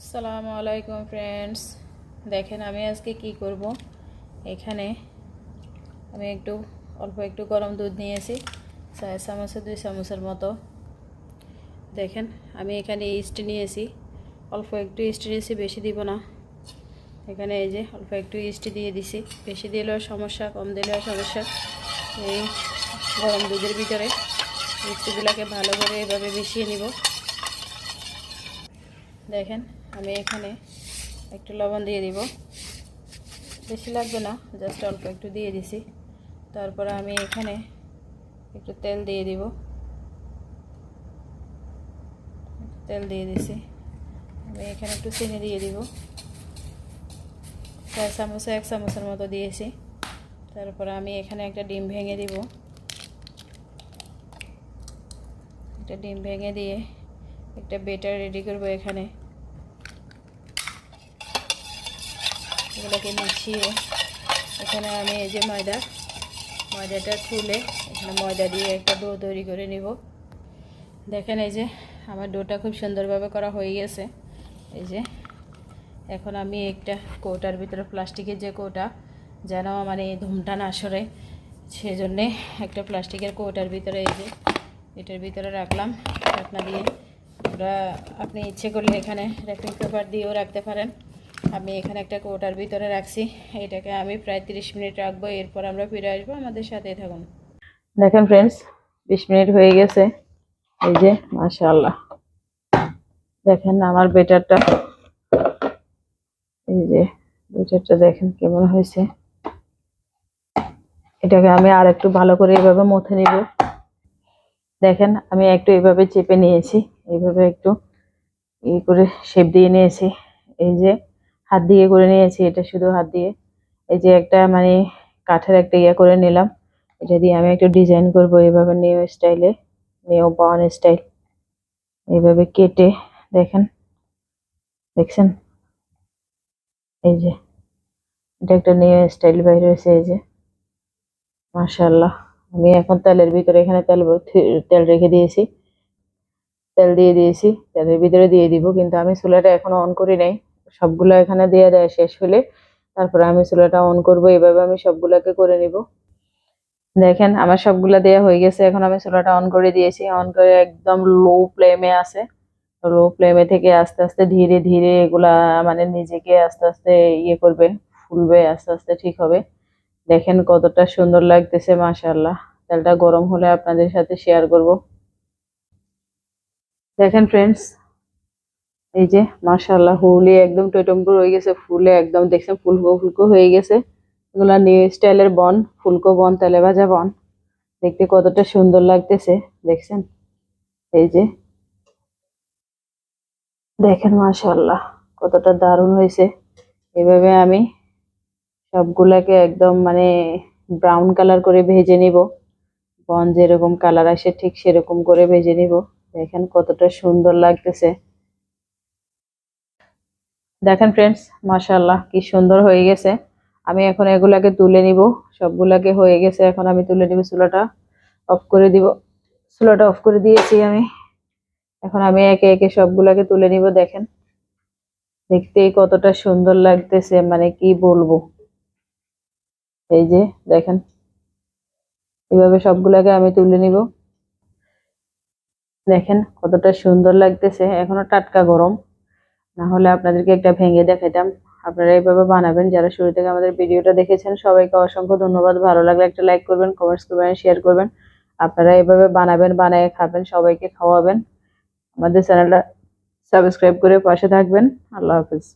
আসসালামু আলাইকুম ফ্রেন্ডস দেখেন আমি আজকে কি করব? এখানে আমি একটু, অল্প একটু গরম দুধ নিয়েছি, চার চামচে, দুই চামচের মতো। দেখেন, আমি এখানে ইস্ট নিয়েছি। অল্প একটু ইস্ট নিয়েছি, বেশি দিব না। এখানে এই যে অল্প একটু ইস্ট দিয়ে দিছি। বেশি দিলেও সমস্যা, কম দিলেও সমস্যা। এই গরম দুধের ভিতরে ইস্টগুলোকে ভালো করে এভাবে মিশিয়ে নিব। দেখেন আমি এখানে একটু লবণ দিয়ে দিব। বেশি লাগবে না জাস্ট অল্প একটু দিয়ে দিছি। তারপরে আমি এখানে একটু তেল দিয়ে দিব। তেল দিয়ে দিছি। আমি এখানে একটু চিনি দিয়ে দিব। চার চামচে, এক চামচের মতো দিয়েছি। তারপরে আমি এখানে একটা ডিম ভেঙে দিব। একটা ডিম ভেঙে দিয়ে একটা বেটার রেডি করব এখানে। এগুলোকে মিশিয়ে এখানে আমি এই যে ময়দা, ময়দাটা খুলে এখানে ময়দা দিয়ে একটা ডো তৈরি করে নিব। দেখেন এই যে আমার ডোটা খুব সুন্দরভাবে করা হয়ে গেছে। এই যে এখন আমি একটা কৌটার ভিতরে, প্লাস্টিকের যে কৌটা, যেন মানে ধুমটা না সরে, সেজন্যে একটা প্লাস্টিকের কৌটার ভিতরে এই যে এটার ভিতরে রাখলাম। ঢাকনা দিয়ে ওরা আপনি ইচ্ছে করলে এখানে র্যাপিং পেপার দিয়েও রাখতে পারেন। আমি এখানে একটা কৌটার ভিতরে রাখছি। এটাকে আমি প্রায় তিরিশ মিনিট রাখব, এরপর আমরা ফিরে আসব আমাদের সাথেই থাকুন। দেখেন ফ্রেন্ডস বিশ মিনিট হয়ে গেছে। এই যে, মাশাআল্লাহ। দেখেন আমার বেটারটা। এই যে, বেটারটা দেখেন কেমন হয়েছে। এটাকে আমি আর একটু ভালো করে এভাবে মথে নিব। দেখেন, আমি একটু এইভাবে চেপে নিয়েছি। এইভাবে একটু ই করে শেপ দিয়ে নিয়েছি। এই যে হাত দিয়ে করে নিয়েছি, এটা শুধু হাত দিয়ে। এই যে একটা মানে কাঠের একটা ইয়ে করে নিলাম। এটা দিয়ে আমি একটু ডিজাইন করব এইভাবে নিউ স্টাইলে নিউ বান স্টাইল এইভাবে কেটে, দেখেন। দেখছেন? এই যে, এটা একটা নিউ স্টাইল বাইর হয়েছে, এই যে। মাশাআল্লাহ, আমি এখন তেলের ভিতরে এখানে তেল তেল রেখে দিয়েছি। তেল দিয়ে দিয়েছি, তেলের ভিতরে দিয়ে দিব, কিন্তু আমি চুলাটা এখনও অন করি নাই। সবগুলো এখানে দিয়ে দেয় শেষ হলে। তারপরে আমি চুলাটা অন করব, এভাবে আমি সবগুলাকে করে নিব। দেখেন, আমার সবগুলা দেওয়া হয়ে গেছে, এখন আমি চুলাটা অন করে দিয়েছি। অন করে একদম লো ফ্লেমে আছে। লো ফ্লেমে থেকে আস্তে আস্তে ধীরে ধীরে এগুলা মানে নিজেকে আস্তে আস্তে ইয়ে করবে ফুলবে, আস্তে আস্তে ঠিক হবে। দেখেন কতটা সুন্দর লাগতেছে, মাশাআল্লাহ। তেলটা গরম হলে আপনাদের সাথে শেয়ার করব। দেখেন ফ্রেন্ডস এই যে, মাশাআল্লাহ হুলি একদম টইটম্বুর হয়ে গেছে, ফুলে একদম দেখছেন, ফুলকো ফুলকো হয়ে গেছে। এগুলা নিউ স্টাইলের বন, ফুলকো বন, তেলে ভাজা বন। দেখতে কতটা সুন্দর লাগতেছে, দেখছেন? এই যে। দেখেন, মাশাআল্লাহ, কতটা দারুণ হয়েছে। এভাবে আমি সবগুলাকে একদম মানে ব্রাউন কালার করে ভেজে নিব। বন যেরকম কালার আসে, ঠিক সেরকম করে ভেজে নিব। দেখেন কতটা সুন্দর লাগতেছে। দেখেন ফ্রেন্ডস মাশাআল্লাহ, কি সুন্দর হয়ে গেছে। আমি এখন এগুলাকে তুলে নিব, সবগুলাকে হয়ে গেছে। এখন আমি তুলে নিব চুলাটা অফ করে দিব। চুলাটা অফ করে দিয়েছি আমি। এখন আমি একে একে সবগুলাকে তুলে নিব, দেখেন। দেখতেই কতটা সুন্দর লাগতেছে মানে কি বলব। এই যে, দেখেন। এভাবে সবগুলাকে আমি তুলে নিব। দেখেন কতটা সুন্দর লাগতেছে। এখনও টাটকা গরম। না হলে আপনাদেরকে একটা ভেঙে দেখাইতাম। আপনারা এইভাবে বানাবেন, যারা শুরু থেকে আমাদের ভিডিওটা দেখেছেন, সবাইকে অসংখ্য ধন্যবাদ। ভালো লাগলে একটা লাইক করবেন কমেন্টস করবেন শেয়ার করবেন। আপনারা এভাবে বানাবেন, বানিয়ে খাবেন, সবাইকে খাওয়াবেন। আমাদের চ্যানেলটা সাবস্ক্রাইব করে পাশে থাকবেন। আল্লাহ হাফিজ।